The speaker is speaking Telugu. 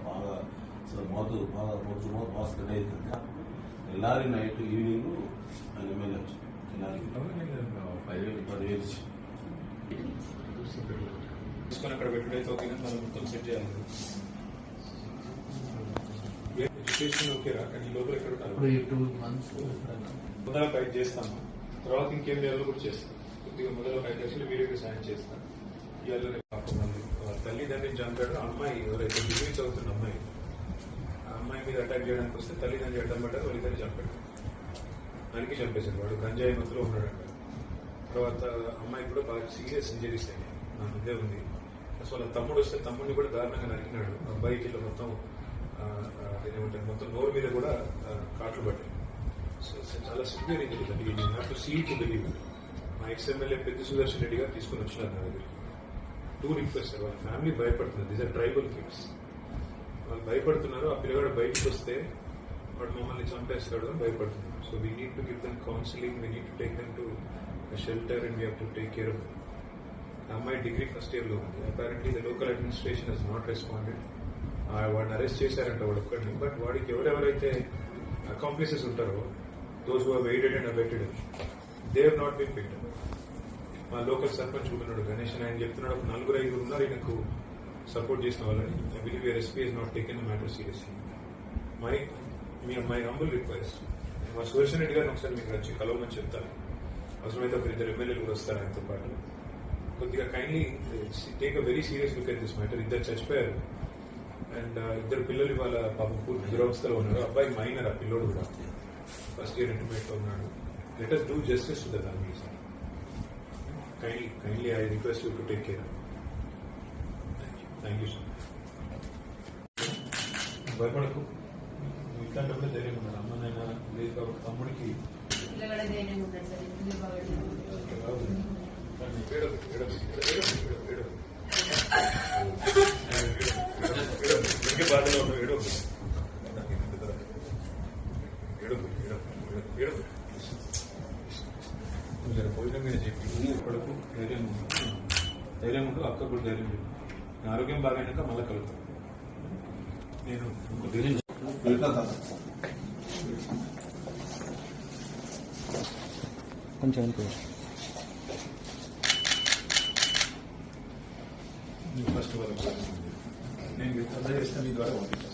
ಬಾಳ బాగా ಮಾತು మోతు బాగా ಮೋದು మోతు ಕಡೆ ಇದ್ದಂತೆ నైట్ ఈవినింగ్ ఆయన ಮೇಲೆ తీసుకొని ఓకే మొత్తం సెట్ చేయాలి. లోపల ముందర బయట చేస్తాను తర్వాత ఇంకేం చేయాలో కూడా చేస్తాను కొద్దిగా ముందర బయట చేసి వీడియో సాయం చేస్తాను తల్లిదండ్రిని చంపాడు. అమ్మాయి ఎవరైతే డిగ్రీ చదువుతున్న అమ్మాయి ఆ అమ్మాయి మీద అటాక్ చేయడానికి వస్తే తల్లిదండ్రులు అడ్డం పడ్డారు వాళ్ళిద్దరు చంపాడు. దానికి చంపేశాడు వాడు. గంజాయి మత్తులో ఉన్నాడు తర్వాత అమ్మాయి కూడా బాగా సీరియస్ ఇంజరీస్ అయినాయి నా ముందే ఉంది. అసలు వాళ్ళ తమ్ముడు వస్తే తమ్ముడిని కూడా దారుణంగా నరికినాడు. అబ్బాయికి ఇట్లా మొత్తం ఏమంటారు మొత్తం నోరు మీద కూడా కాట్లు పడ్డాయి. సో చాలా సివియర్ ఇంజరీస్ అండి you have to see to believe మా ఎక్స్ఎమ్మెల్యే పెద్ద సుదర్శన్ రెడ్డి గారు తీసుకుని వచ్చినారు నా దగ్గరికి. టూ రిక్వెస్ట్ వాళ్ళ ఫ్యామిలీ భయపడుతున్నారు. దీస్ ఆర్ ట్రైబల్ కిడ్స్ వాళ్ళు భయపడుతున్నారు. ఆ పిల్లగాడు బయటకు వస్తే వాడు మమ్మల్ని చంపేస్తాడు అని భయపడుతున్నారు. So we need to give them counselling we need to take them to shelter and we to take care of అమ్మాయి డిగ్రీ ఫస్ట్ ఇయర్లో ఉంది. Apparently the local administration has not responded వాడిని అరెస్ట్ చేశారంట వాడు ఒక్కడిని. బట్ వాడికి ఎవరెవరైతే అకాంప్లిసెస్ ఉంటారో those who aided and abetted they have not been picked మా లోకల్ సర్పంచ్ కూడా ఉన్నాడు గణేష్ అని ఆయన చెప్తున్నాడు. ఒక నలుగురు ఐదుగురు ఉన్నారు ఈయనకు సపోర్ట్ చేసిన వాళ్ళని. I believe your SP is not taken matter seriously my me my humble request మా సుదర్శన్ రెడ్డి గారిని ఒకసారి మీకు వచ్చి కలవమని చెప్తాను. అవసరమైతే ఒక ఇద్దరు ఎమ్మెల్యేలు కూడా వస్తారు ఆయనతో పాటు. కొద్దిగా kindly take a very serious look at this matter ఇద్దరు చచ్చిపోయారు. అండ్ uh, ఇద్దరు పిల్లలు ఇవాళ పాపం పూర్తి దురవస్థలో ఉన్నారు. అబ్బాయి మైనర్ ఆ పిల్లోడు కూడా. ఫస్ట్ ఇయర్ ఇంటర్మీడియట్లో ఉన్నాడు. Let us do justice to the family sir kindly kindly I request you to take care thank you sir భయపడకు నువ్వు ఇట్లాంటప్పుడే ధైర్యం ఉన్నారు అమ్మనైనా లేదు కాబట్టి తమ్ముడికి పిల్లగాడ ధైర్యం ఉంటాడు సార్ ఇంట్లో బాగా ఏడవకు, ఏడవకు, ఏడవకు, ఏడవకు, ఏడవకు. ఇంకే బాధలో ఉన్నావు ఏడవకు. ఏడవకు, ఏడవకు, ఏడవకు, జర భోజనం మీద చెప్పి కొడుకు ధైర్యం. ధైర్యం ఉండు అక్క కూడా ధైర్యం నా ఆరోగ్యం బాగైనాక మళ్ళీ కలుగుతాం నేను. కొంచెం అనుకో ఫస్ట్ వరకు నేను మీకు అందజేస్తాను మీ ద్వారా పంపిస్తాను